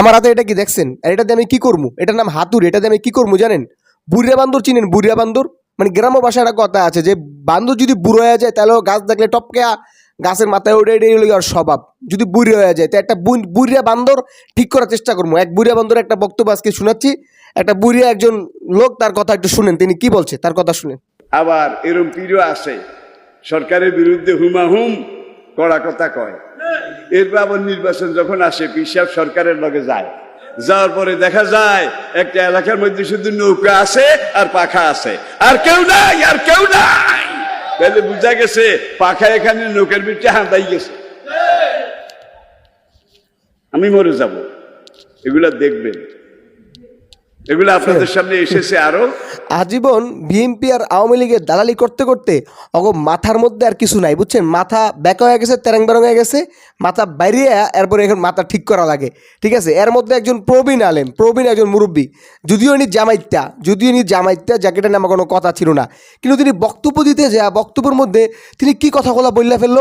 আমার হাতে এটা কি দেখছেন? আর এটা দিয়ে আমি কি করব? এটার নাম হাতুর এটা দিয়ে আমি কি করব জানেন? বুড়িয়া বান্দর চিনেন? বুড়িয়া বান্দর? মানে গ্রাম্য ভাষায় একটা কথা আছে যে, বান্দর যদি বুড়ো হয়ে যায় তাহলেও গাছ দেখলে টপকে গাছের মাথায় উঠে এটাই হলো আর স্বভাব। যদি বুড়ি হয়ে যায়, তো একটা বুড়িয়া বান্দর ঠিক করার চেষ্টা করব। এক বুড়িয়া বান্দর একটা বক্তব্য আজকে শোনাচ্ছি। একটা বুড়িয়া একজন লোক তার কথা একটু শুনেন, তিনি কি বলছে? তার কথা শুনেন। আবার এরম পীরও আছে সরকারের বিরুদ্ধে হুমাহুম কড়া কথা কয়। এরপর আবার নির্বাচন যখন আসে পিসাব সরকারের লগে যায়। যাওয়ার পরে দেখা যায় একটা এলাকার মধ্যে শুধু নৌকা আছে আর পাখা আছে। আর কেউ নাই আর কেউ নাই। তাহলে বুঝা গেছে পাখা এখানে নৌকার ভিতরে হাঁদাই গেছে। আমি মরে যাব। এগুলা দেখবেন। এগুলো আপনাদের সামনে এসেছে আরও। আজীবন বিএনপি আর আওয়ামী লীগের দালালি করতে করতে অগ মাথার মধ্যে আর কিছু নাই, বুঝছেন? মাথা ব্যাকা হয়ে গেছে তেরাং বেরং হয়ে গেছে, মাথা বাইরে এরপরে এখন মাথা ঠিক করা লাগে, ঠিক আছে? এর মধ্যে একজন প্রবীণ আলেম, প্রবীণ একজন মুরব্বী, যদিও ইনি জামাইত্যা, যদিও ইনি জামাইত্যা জ্যাকেটের নামে কোনো কথা ছিল না, কিন্তু তিনি বক্তব্য দিতে যা বক্তব্যের মধ্যে তিনি কি কথাগুলো বললে ফেলল?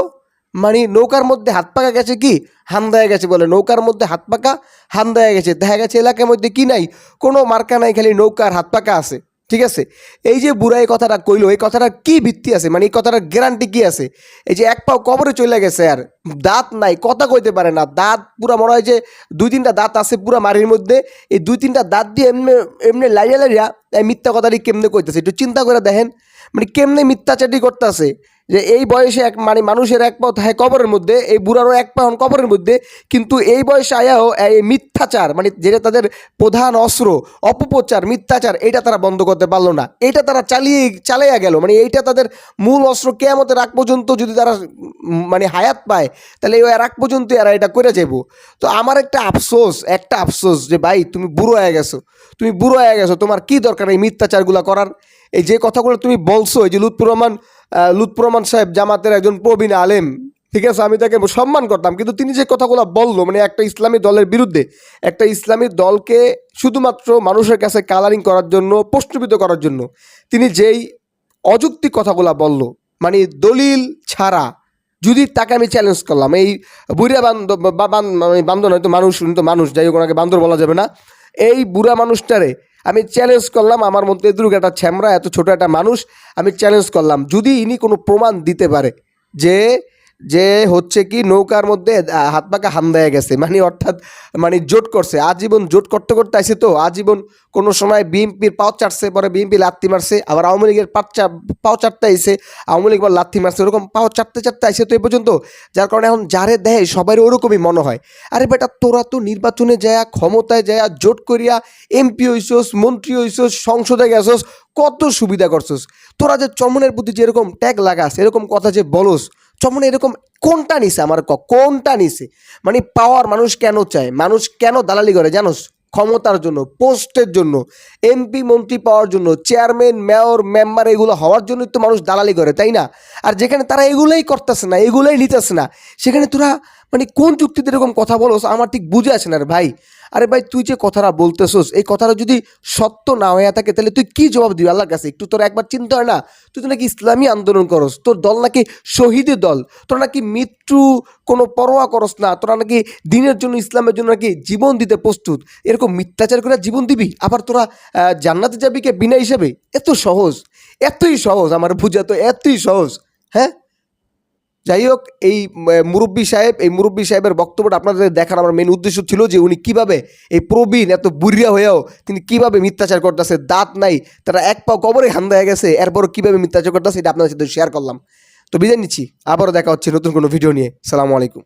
মানে নৌকার মধ্যে হাত পাকা গেছে কি? হামদায় গেছে বলে। নৌকার মধ্যে হাত পাকা হামদায় গেছে। দেখা গেছে এলাকার মধ্যে কি নাই? কোনো মার্কা নাই, খালি নৌকার হাত পাকা আছে। ঠিক আছে? এই যে বুড়া এই কথাটা কইলো, এই কথাটার কি ভিত্তি আছে? মানে এই কথাটার গ্যারান্টি কি আছে? এই যে এক পাও কবরে চলে গেছে আর। দাঁত নাই, কথা কইতে পারে না। দাঁত পুরা মনে হয় যে দুই তিনটা দাঁত আছে পুরা মারির মধ্যে। এই দুই তিনটা দাঁত দিয়ে এমনি এমনি লাইয়া লাইয়া মিথ্যা কথাটি কেমনে কইতেছে? একটু চিন্তা করে দেখেন। মানে কেমনে মিথ্যাচারটি করতেছে? যে এই বয়সে এক মানে মানুষের এক পাও থাকে কবরের মধ্যে, এই বুড়ারও এক পাও কবরের মধ্যে, কিন্তু এই বয়সে আয়াও এই মিথ্যাচার মানে যেটা তাদের প্রধান অস্ত্র, অপপ্রচার, মিথ্যাচার, এটা তারা বন্ধ করতে পারল না। এটা তারা চালিয়ে, চালাইয়া গেল মানে এইটা তাদের মূল অস্ত্র কেয়ামতের আগ পর্যন্ত যদি তারা মানে হায়াত পায়, তাহলে ওই আগ পর্যন্ত এরা এটা করে যাব তো আমার একটা আফসোস একটা আফসোস যে ভাই, তুমি বুড়ো হয়ে গেছো, তুমি বুড়ো হয়ে গেছো, তোমার কি দরকার এই মিথ্যাচারগুলো করার? এই যে কথাগুলো তুমি বলছো, এই যে লুৎফুর রহমান রহমান সাহেব জামাতের একজন প্রবীণ আলেম। ঠিক আছে? আমি তাকে সম্মান করতাম, কিন্তু তিনি যে কথাগুলো বলল মানে একটা ইসলামী দলের বিরুদ্ধে, একটা ইসলামী দলকে শুধুমাত্র মানুষের কাছে কালারিং করার জন্য প্রশ্নবিত করার জন্য, তিনি যেই অযৌক্তিক কথাগুলো বলল মানে দলিল ছাড়া, যদি তাকে আমি চ্যালেঞ্জ করলাম, এই বুড়া বান্ধব মানে বান্ধব নয়তো মানুষ তো মানুষ, যাই হোক ওনাকে বান্দর বলা যাবে না, এই বুড়া মানুষটারে আমি চ্যালেঞ্জ করলাম, আমার মধ্যে এদুরুক একটা ছ্যামরা, এত ছোট একটা মানুষ, আমি চ্যালেঞ্জ করলাম। যদি ইনি কোনো প্রমাণ দিতে পারে যে যে হচ্ছে কি নৌকার মধ্যে হাত পাকা হামদায় গেছে। মানে অর্থাৎ মানে জোট করছে। আজীবন জোট করতে করতে আসে তো, আজীবন কোনো সময় বিএনপির পাও চাটছে, পরে বিএনপি লাত্তি মারছে, আবার আওয়ামী লীগের পাঁচ চা- পাও চারটে আইসে আওয়ামী লীগ আবার লাত্তি মারছে, ওরকম পাও চারটে চারটে আইসে তো এই পর্যন্ত। যার কারণে এখন যারে দেয় সবাই ওরকমই মনে হয়। আরে বেটা, তোরা তো নির্বাচনে যায়, ক্ষমতায় যায়, জোট করিয়া, এমপি হইসোস মন্ত্রী হইসোস সংসদে গেছস, কত সুবিধা করছোস। তোরা যে চমনের প্রতি যেরকম ট্যাগ লাগাস এরকম কথা যে বলস চমনে এরকম, কোনটা নিছে আমার ক, কোনটা নিছে? মানে পাওয়ার মানুষ কেন চায়? মানুষ কেন দালালি করে? জানোস ক্ষমতার জন্য, পোস্টের জন্য এমপি মন্ত্রী পাওয়ার জন্য চেয়ারম্যান মেয়র মেম্বার এগুলো হওয়ার জন্যই তো মানুষ দালালি করে, তাই না? আর যেখানে তারা এগুলোই করতেছে না, এগুলোই নিতেছে না, সেখানে তোরা মানে কোন যুক্তিতে এরকম কথা বলোস, আমার ঠিক বুঝে আসে না রে ভাই। আরে ভাই, তুই যে কথাটা বলতেছোস, এই কথাটা যদি সত্য না হয়ে থাকে, তাহলে তুই কি জবাব দিবি আল্লাহর কাছে? একটু তোর একবার চিন্তা হয় না? তুই তো নাকি ইসলামী আন্দোলন করস, তোর দল নাকি শহীদের দল, তোরা নাকি মৃত্যু কোনো পরোয়া করস না, তোরা নাকি দিনের জন্য, ইসলামের জন্য নাকি জীবন দিতে প্রস্তুত, এরকম মিথ্যাচার করে জীবন দিবি? আবার তোরা জান্নাতে যাবি কে বিনা হিসেবে? এত সহজ, এতই সহজ, আমার বুঝা তো এতই সহজ হ্যাঁ? যাই হোক এই মুরব্বী সাহেব, এই মুরব্বী সাহেবের বক্তব্যটা আপনাদের দেখার আমার মেন উদ্দেশ্য ছিল যে উনি কীভাবে এই প্রবীণ, এত বুড়িয়া হয়েও তিনি কীভাবে মিথ্যাচার করতেছে, দাঁত নাই, তারা এক পাও কবরে হান্দা হয়ে গেছে এরপর কীভাবে মিথ্যাচার করতেছে, এটা আপনাদের সাথে শেয়ার করলাম। তো বিদায় নিচ্ছি, আবারও দেখা হচ্ছে নতুন কোনো ভিডিও নিয়ে। সালামু আলাইকুম।